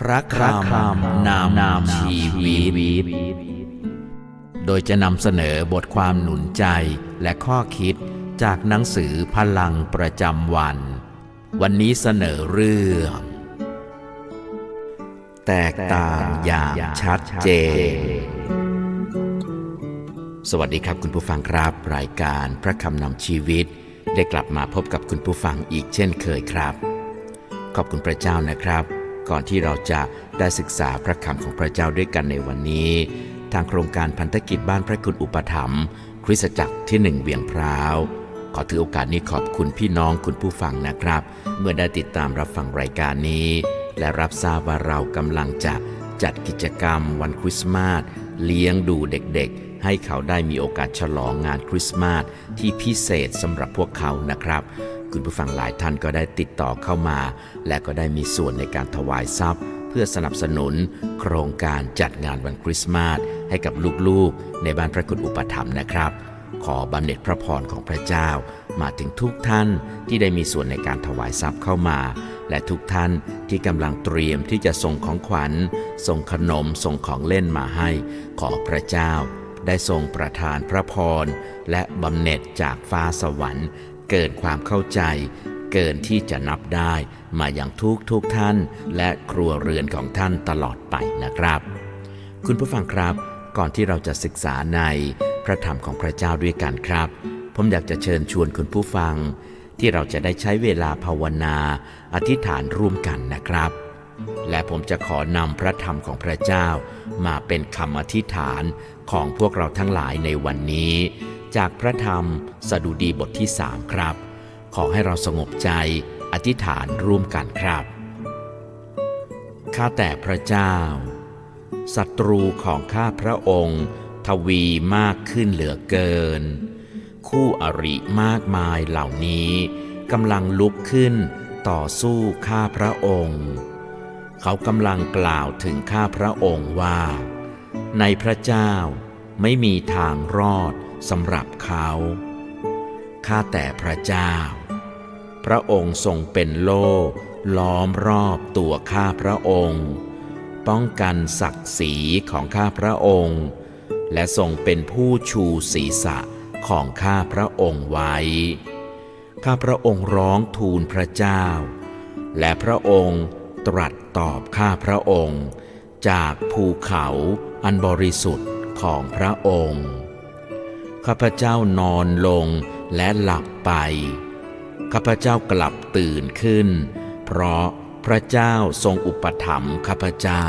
พระคำนำนำชีวิต โดยจะนำเสนอบทความหนุนใจและข้อคิดจากหนังสือพลังประจำวัน วันนี้เสนอเรื่อง แตกต่างอย่างชัดเจน สวัสดีครับคุณผู้ฟังครับ รายการพระคำนำชีวิต ได้กลับมาพบกับคุณผู้ฟังอีกเช่นเคยครับ ขอบคุณพระเจ้านะครับ ก่อนที่เราจะได้ศึกษาพระคำของพระเจ้าด้วยกันในวันนี้ ทางโครงการพันธกิจบ้านพระคุณอุปถัมภ์คริสตจักรที่หนึ่งเวียงพร้าว ขอถือโอกาสนี้ขอบคุณพี่น้องคุณผู้ฟังนะครับ เมื่อได้ติดตามรับฟังรายการนี้ และรับทราบว่าเรากำลังจะจัดกิจกรรมวันคริสต์มาสเลี้ยงดูเด็กๆ ให้เขาได้มีโอกาสฉลองงานคริสต์มาสที่พิเศษสำหรับพวกเขานะครับ คุณผู้ฟังหลายท่านก็ได้ติดต่อเข้ามา และก็ได้มีส่วนในการถวายทรัพย์ เพื่อสนับสนุน โครงการจัดงานวันคริสต์มาสให้กับลูกๆ ในบ้านพระคุณอุปถัมภ์นะครับ ขอบำเหน็จพระพรของพระเจ้า มาถึงทุกท่านที่ได้มีส่วนในการถวายทรัพย์เข้ามา และทุกท่านที่กำลังเตรียมที่จะส่งของขวัญ ส่งขนมส่งของเล่นมาให้ ขอพระเจ้าได้ทรงประทานพระพร และบำเหน็จจากฟ้าสวรรค์ เกินความเข้าใจ เกินที่จะนับได้ มาอย่างทุกทุกท่าน และครัวเรือนของท่านตลอดไปนะครับ คุณผู้ฟังครับ ก่อนที่เราจะศึกษาในพระธรรมของพระเจ้าด้วยกันครับ ผมอยากจะเชิญชวนคุณผู้ฟัง ที่เราจะได้ใช้เวลาภาวนา อธิษฐานร่วมกันนะครับ และผมจะขอนำพระธรรมของพระเจ้า มาเป็นคำอธิษฐานของพวกเราทั้งหลายในวันนี้ จากพระธรรมสดุดีบทที่สามครับ ขอให้เราสงบใจอธิษฐานร่วมกันครับ ข้าแต่พระเจ้า ศัตรูของข้าพระองค์ ทวีมากขึ้นเหลือเกิน คู่อริมากมายเหล่านี้กำลังลุกขึ้นต่อสู้ข้าพระองค์ เขากำลังกล่าวถึงข้าพระองค์ว่า ในพระเจ้าไม่มีทางรอด สำหรับเขา ข้าแต่พระเจ้า พระองค์ทรงเป็นโล่ล้อมรอบตัวข้าพระองค์ ป้องกันศักดิ์ศรีของข้าพระองค์ และทรงเป็นผู้ชูศีรษะของข้าพระองค์ไว้ ข้าพระองค์ร้องทูลพระเจ้า และพระองค์ตรัสตอบข้าพระองค์ จากภูเขาอันบริสุทธิ์ของพระองค์ ข้าพเจ้านอนลงและหลับไป ข้าพเจ้ากลับตื่นขึ้น เพราะพระเจ้าทรงอุปถัมภ์ข้าพเจ้า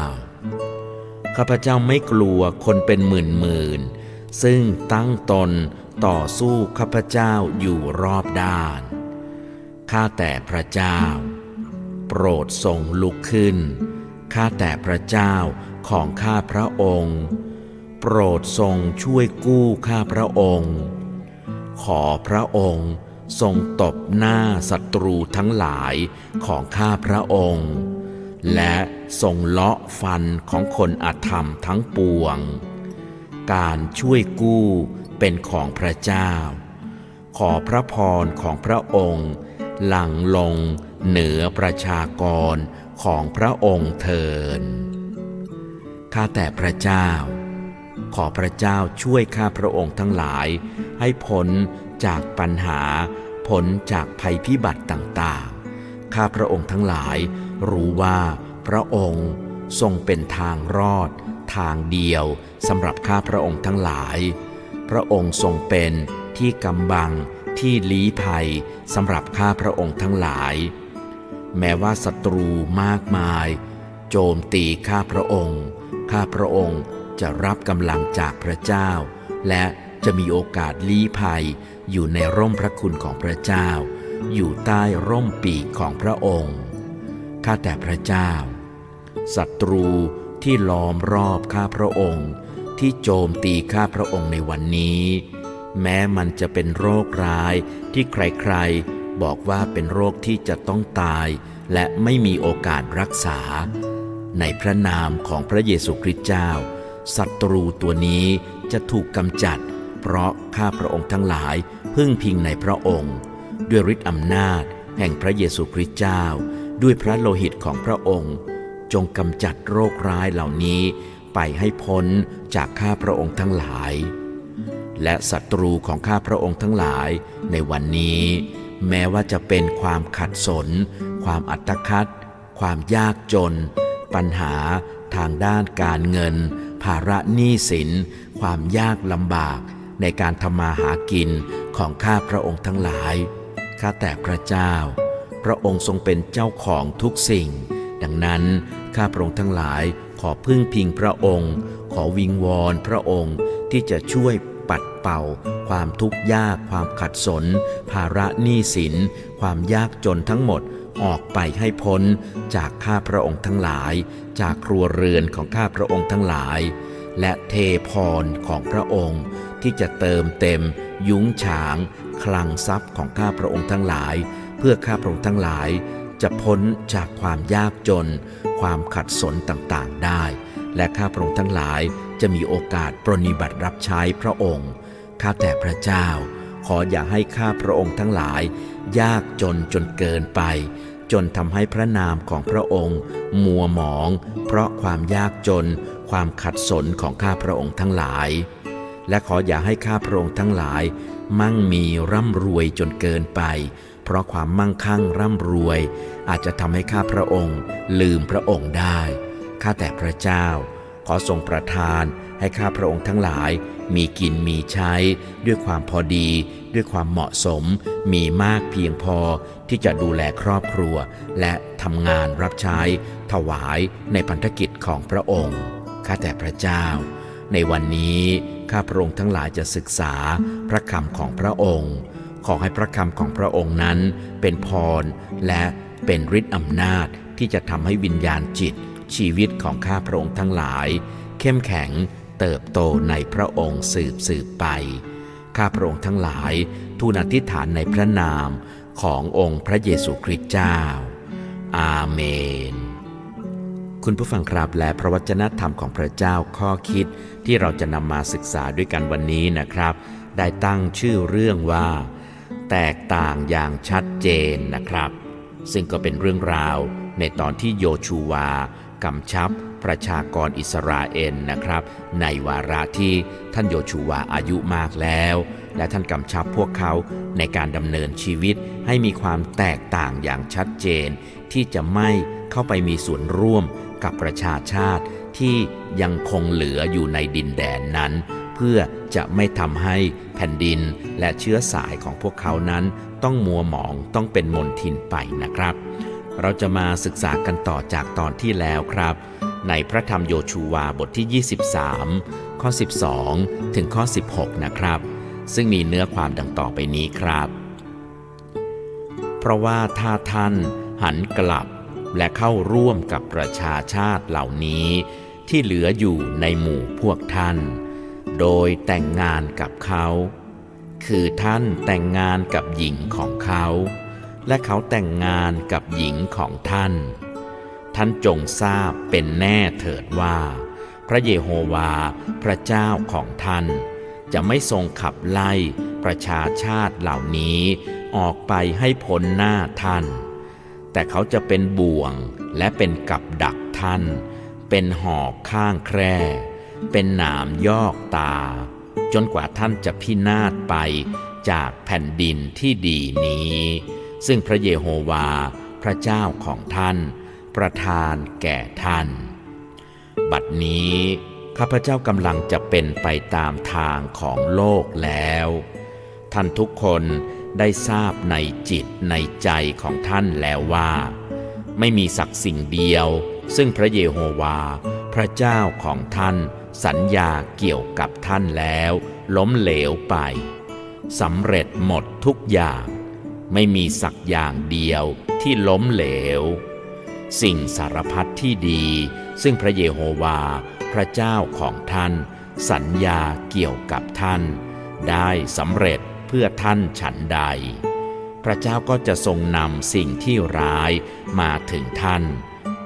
ข้าพเจ้าไม่กลัวคนเป็นหมื่นหมื่นซึ่งตั้งตนต่อสู้ข้าพเจ้าอยู่รอบด้าน ข้าแต่พระเจ้า โปรดทรงลุกขึ้น ข้าแต่พระเจ้าของข้าพระองค์ โปรดทรงช่วยกู้ข้าพระองค์ ขอพระองค์ทรงตบหน้าศัตรูทั้งหลายของข้าพระองค์ และทรงเลาะฟันของคนอธรรมทั้งปวง การช่วยกู้เป็นของพระเจ้า ขอพระพรของพระองค์ หลั่งลงเหนือประชากรของพระองค์เถิดข้าแต่พระเจ้า ขอพระเจ้าช่วยข้าพระองค์ทั้งหลาย ให้พ้นจากปัญหาพ้นจากภัยพิบัติต่างๆ ข้าพระองค์ทั้งหลาย รู้ว่าพระองค์ทรงเป็นทางรอด ทางเดียวสำหรับข้าพระองค์ทั้งหลาย พระองค์ทรงเป็นที่กำบังที่ลี้ภัยสำหรับข้าพระองค์ทั้งหลาย แม้ว่าศัตรูมากมาย โจมตีข้าพระองค์ ข้าพระองค์ จะรับกำลังจากพระเจ้า และจะมีโอกาสลี้ภัย อยู่ในร่มพระคุณของพระเจ้า อยู่ใต้ร่มปีกของพระองค์ข้าแต่พระเจ้าศัตรูที่ล้อมรอบข้าพระองค์ ที่โจมตีข้าพระองค์ในวันนี้ แม้มันจะเป็นโรคร้ายที่ใครๆ บอกว่าเป็นโรคที่จะต้องตาย และไม่มีโอกาสรักษา ในพระนามของพระเยซูคริสต์เจ้า ศัตรูตัวนี้จะถูกกำจัด เพราะข้าพระองค์ทั้งหลายพึ่งพิงในพระองค์ ด้วยฤทธิอำนาจ แห่งพระเยซูคริสต์เจ้า ด้วยพระโลหิตของพระองค์ จงกำจัดโรคร้ายเหล่านี้ไปให้พ้นจากข้าพระองค์ทั้งหลาย และศัตรูของข้าพระองค์ทั้งหลายในวันนี้ แม้ว่าจะเป็นความขัดสน ความอัตคัด ความยากจน ปัญหาทางด้านการเงิน ภาระหนี้สิน ความยากลำบาก ในการทำมาหากินของข้าพระองค์ทั้งหลาย ข้าแต่พระเจ้า พระองค์ทรงเป็นเจ้าของทุกสิ่ง ดังนั้นข้าพระองค์ทั้งหลายขอพึ่งพิงพระองค์ ขอวิงวอนพระองค์ที่จะช่วยปัดเป่า ความทุกข์ยาก ความขัดสน ภาระหนี้สิน ความยากจนทั้งหมด ออกไปให้พ้นจากข้าพระองค์ทั้งหลาย จากครัวเรือนของข้าพระองค์ทั้งหลาย และเทพรของพระองค์ที่จะเติมเต็ม ยุ้งฉาง คลังทรัพย์ของข้าพระองค์ทั้งหลาย เพื่อข้าพระองค์ทั้งหลาย จะพ้นจากความยากจน ความขัดสนต่างๆได้ และข้าพระองค์ทั้งหลายจะมีโอกาสปรนนิบัติรับใช้พระองค์ข้าแต่พระเจ้า ขออย่าให้ข้าพระองค์ทั้งหลาย ยากจนจนเกินไป จนทำให้พระนามของพระองค์ มัวหมอง เพราะความยากจน ความขัดสนของข้าพระองค์ทั้งหลาย และขออย่าให้ข้าพระองค์ทั้งหลาย มั่งมีร่ำรวยจนเกินไป เพราะความมั่งคั่งร่ำรวย อาจจะทำให้ข้าพระองค์ ลืมพระองค์ได้ข้าแต่พระเจ้า อทรงประทาน ให้ข้าพระองค์ทั้งหลาย มีกินมีใช้ ด้วยความพอดี ด้วยความเหมาะสม มีมากเพียงพอที่จะดูแลครอบครัว และทำงานรับใช้ ถวายในพันธกิจของพระองค์ข้าแต่พระเจ้า ในวันนี้ข้าพระองค์ทั้งหลายจะศึกษาพระคำของพระองค์ ขอให้พระคำของพระองค์นั้นเป็นพรและเป็นฤทธิ์อำนาจที่จะทำให้วิญญาณจิต ชีวิตของข้าพระองค์ทั้งหลาย เข้มแข็งเติบโตในพระองค์สืบสืบไป ข้าพระองค์ทั้งหลายทูลอธิษฐานในพระนามขององค์พระเยซูคริสต์เจ้า อาเมน คุณผู้ฟังครับและพระวจนะธรรมของพระเจ้าข้อคิดที่เราจะนำมาศึกษาด้วยกันวันนี้นะครับ ได้ตั้งชื่อเรื่องว่า แตกต่างอย่างชัดเจนนะครับ ซึ่งก็เป็นเรื่องราวในตอนที่โยชูวา กำชับประชากรอิสราเอลนะครับ ในวาระที่ท่านโยชูวาอายุมากแล้ว และท่านกำชับพวกเขาในการดำเนินชีวิตให้มีความแตกต่างอย่างชัดเจน ที่จะไม่เข้าไปมีส่วนร่วมกับประชาชาติที่ยังคงเหลืออยู่ในดินแดนนั้น เพื่อจะไม่ทำให้แผ่นดินและเชื้อสายของพวกเขานั้น ต้องมัวหมองต้องเป็นมนทินไปนะครับ เราจะมาศึกษากันต่อจากตอนที่แล้วครับ ในพระธรรมโยชูวาบทที่ 23 ข้อ 12 ถึงข้อ 16 นะครับ ซึ่งมีเนื้อความดังต่อไปนี้ครับ เพราะว่าถ้าท่านหันกลับและเข้าร่วมกับประชาชาติเหล่านี้ ที่เหลืออยู่ในหมู่พวกท่าน โดยแต่งงานกับเขา คือท่านแต่งงานกับหญิงของเขา และเขาแต่งงานกับหญิงของท่าน ท่านจงทราบเป็นแน่เถิดว่า พระเยโฮวาพระเจ้าของท่าน จะไม่ทรงขับไล่ประชาชาติเหล่านี้ออกไปให้พ้นหน้าท่าน แต่เขาจะเป็นบ่วงและเป็นกับดักท่าน เป็นหอกข้างแคร่ เป็นหนามยอกตา จนกว่าท่านจะพินาศไปจากแผ่นดินที่ดีนี้ ซึ่งพระเยโฮวา พระเจ้าของท่าน ประทานแก่ท่าน บัดนี้ข้าพเจ้ากำลังจะเป็นไปตามทางของโลกแล้ว ท่านทุกคนได้ทราบในจิตในใจของท่านแล้วว่า ไม่มีสักสิ่งเดียว ซึ่งพระเยโฮวา พระเจ้าของท่าน สัญญาเกี่ยวกับท่านแล้ว ล้มเหลวไปสำเร็จหมดทุกอย่าง ไม่มีสักอย่างเดียวที่ล้มเหลว สิ่งสารพัดที่ดี ซึ่งพระเยโฮวา พระเจ้าของท่าน สัญญาเกี่ยวกับท่าน ได้สำเร็จเพื่อท่านฉันใด พระเจ้าก็จะทรงนำสิ่งที่ร้ายมาถึงท่าน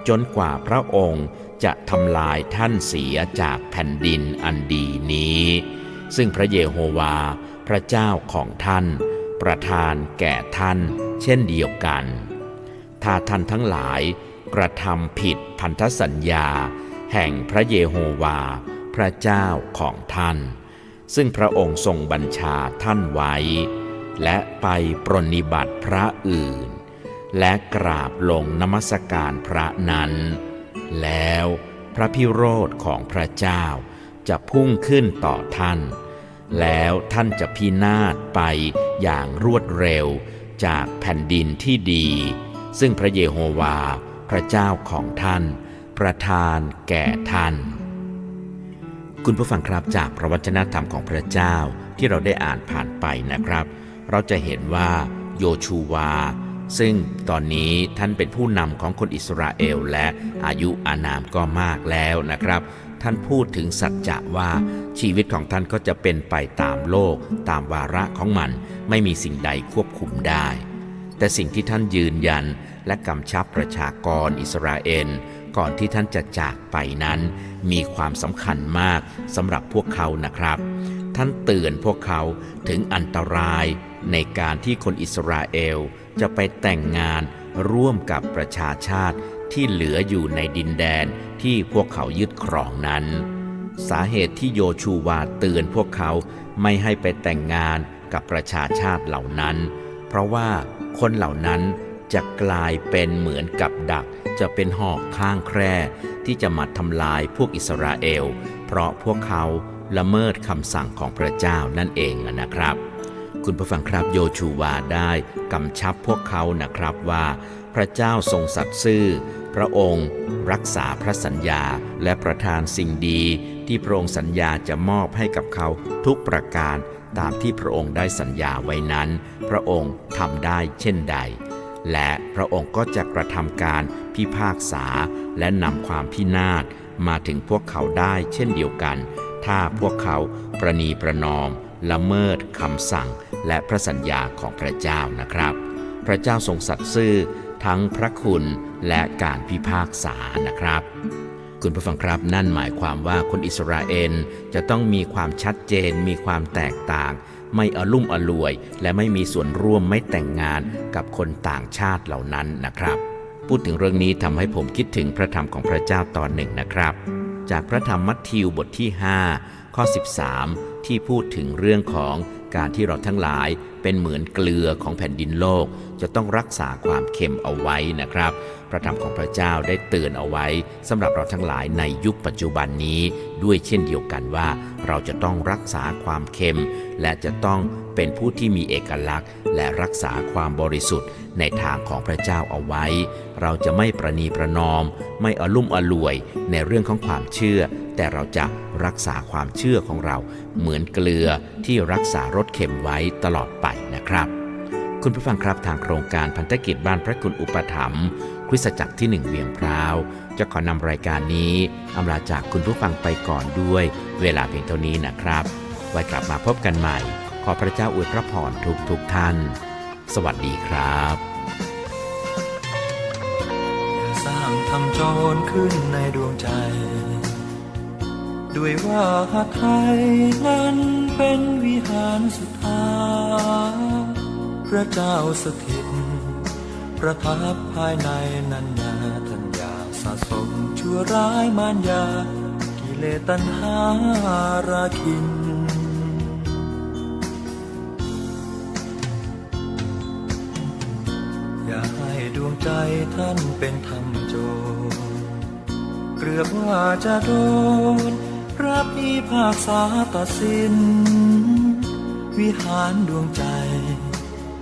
จนกว่าพระองค์จะทำลายท่านเสียจากแผ่นดินอันดีนี้ ซึ่งพระเยโฮวา พระเจ้าของท่าน ประทานแก่ท่านเช่นเดียวกัน ถ้าท่านทั้งหลายกระทำผิดพันธสัญญา แห่งพระเยโฮวา พระเจ้าของท่าน ซึ่งพระองค์ทรงบัญชาท่านไว้ และไปปรนนิบัติพระอื่น และกราบลงนมัสการพระนั้น แล้วพระพิโรธของพระเจ้าจะพุ่งขึ้นต่อท่าน แล้วท่านจะพินาศไปอย่างรวดเร็วจากแผ่นดินที่ดี ซึ่งพระเยโฮวา พระเจ้าของท่าน ประทานแก่ท่าน คุณผู้ฟังครับจากพระวจนะธรรมของพระเจ้าที่เราได้อ่านผ่านไปนะครับ เราจะเห็นว่าโยชูวา ซึ่งตอนนี้ท่านเป็นผู้นำของคนอิสราเอลและอายุอานามก็มากแล้วนะครับ ท่านพูดถึงสัจจะว่าชีวิตของท่านก็จะเป็นไปตามโลก ตามวาระของมัน ไม่มีสิ่งใดควบคุมได้ แต่สิ่งที่ท่านยืนยัน และกำชับประชากรอิสราเอลก่อนที่ท่านจะจากไปนั้น มีความสำคัญมากสำหรับพวกเขานะครับ ท่านเตือนพวกเขาถึงอันตรายในการที่คนอิสราเอลจะไปแต่งงานร่วมกับประชาชาติ ที่เหลืออยู่ในดินแดนที่พวกเขายึดครองนั้น สาเหตุที่โยชูวาเตือนพวกเขาไม่ให้ไปแต่งงานกับประชาชาติเหล่านั้น เพราะว่าคนเหล่านั้นจะกลายเป็นเหมือนกับดัก จะเป็นหอกข้างแคร่ ที่จะมาทำลายพวกอิสราเอล เพราะพวกเขาละเมิดคำสั่งของพระเจ้านั่นเองนะครับ คุณผู้ฟังครับโยชูวาได้กำชับพวกเขานะครับว่า พระเจ้าทรงสัตย์ซื่อ พระองค์รักษาพระสัญญาและประทานสิ่งดีที่พระองค์สัญญาจะมอบให้กับเขาทุกประการตามที่พระองค์ได้สัญญาไว้นั้น พระองค์ทำได้เช่นใด และพระองค์ก็จะกระทำการพิพากษาและนำความพินาศมาถึงพวกเขาได้เช่นเดียวกัน ถ้าพวกเขาประนีประนอม ละเมิดคำสั่งและพระสัญญาของพระเจ้านะครับ พระเจ้าทรงสัตย์ซื่อ ทั้งพระคุณและการพิพากษานะครับ คุณผู้ฟังครับนั่นหมายความว่าคนอิสราเอลจะต้องมีความชัดเจน มีความแตกต่าง ไม่อลุ่มอลวย และไม่มีส่วนร่วมไม่แต่งงานกับคนต่างชาติเหล่านั้นนะครับ พูดถึงเรื่องนี้ทำให้ผมคิดถึงพระธรรมของพระเจ้าตอนหนึ่งนะครับ จากพระธรรมมัทธิวบทที่ 5 ข้อ 13 ที่พูดถึงเรื่องของ การที่เราทั้งหลายเป็นเหมือนเกลือของแผ่นดินโลก จะต้องรักษาความเค็มเอาไว้นะครับ พระธรรมของพระเจ้าได้เตือนเอาไว้สำหรับเราทั้งหลายในยุคปัจจุบันนี้ ด้วยเช่นเดียวกันว่า เราจะต้องรักษาความเค็ม และจะต้องเป็นผู้ที่มีเอกลักษณ์ และรักษาความบริสุทธิ์ ในทางของพระเจ้าเอาไว้ เราจะไม่ประนีประนอม ไม่อลุ่มอล่วยในเรื่องของความเชื่อ แต่เราจะรักษาความเชื่อของเรา เหมือนเกลือที่รักษารสเค็มไว้ตลอดไปนะครับคุณผู้ฟังครับทางโครงการพันธกิจบ้านพระคุณอุปถัมภ์คริสตจักรที่หนึ่งเวียงพราว จะขอนำรายการนี้อำลาจากคุณผู้ฟังไปก่อนด้วย เวลาเพียงเท่านี้นะครับ ไว้กลับมาพบกันใหม่ ขอพระเจ้าอวยพระพรทุกทุกท่าน สวัสดีครับอย่าสร้างทำจรขึ้นในดวงใจ ด้วยว่าไทยนั้นเป็นวิหารสุดท้าพระเจ้าสถิต ประทับภายในนั้นอย่าทัญญาสะสมชั่วร้ายมารยา กิเลสตัณหาราคิน ใจท่านเป็นธรรมโจรเกลือบว่าจะโดนพระพิพากษาตัดสิน วิหารดวงใจ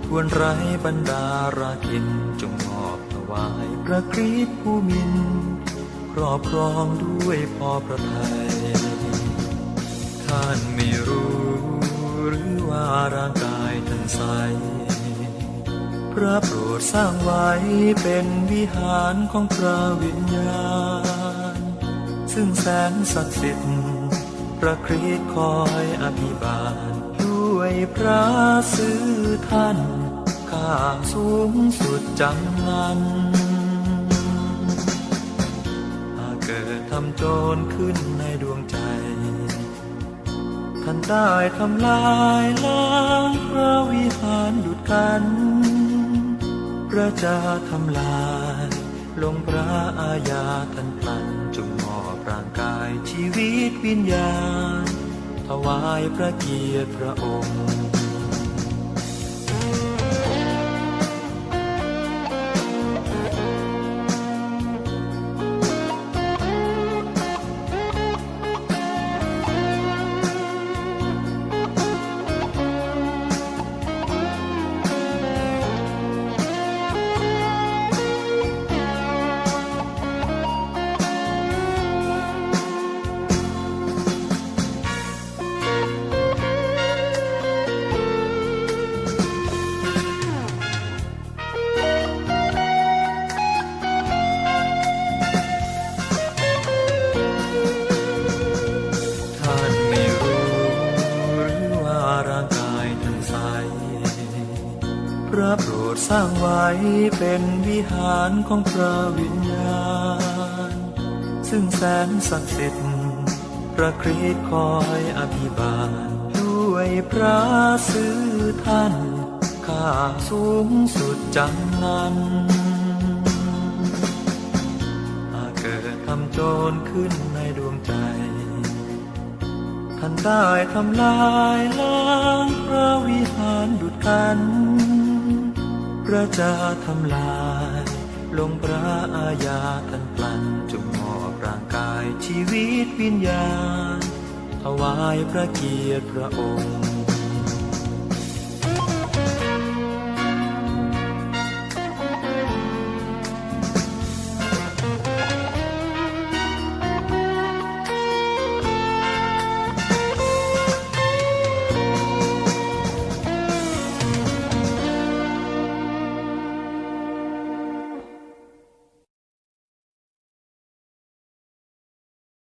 ควรไร้บรรดาราคินจงมอบถวายพระคริสต์ผู้มิน ครอบครองด้วยพอพระทัยท่านไม่รู้หรือว่าร่างกายท่านใส พระโปรดสร้างไว้เป็นวิหารของพระวิญญาณ ซึ่งแสนศักดิ์สิทธิ์พระคริสต์คอยอภิบาล ด้วยพระสื่อท่านข้าสูงสุดจังนั้นหากเกิดทำโจรขึ้นในดวงใจท่านได้ทำลายล้างพระวิหารดุดกัน ระเจ้าทำลาย ลงพระอาญาท่านพลันจงมอบร่างกายชีวิตวิญญาณ ถวายพระเกียรติพระองค์ เป็นวิหารของพระวิญญาณ ซึ่งแสนศักดิ์สิทธิ์พระคริสต์คอยอภิบาล ด้วยพระสื่อท่าน ข้าสูงสุดจังนั้นหากเกิดทำโจรขึ้นในดวงใจ ท่านได้ทำลายล้างพระวิหารดุดกัน พระเจ้าทำลาย ลงพระอาญาท่านพลันจงมอบร่างกายชีวิตวิญญาณถวายพระเกียรติพระองค์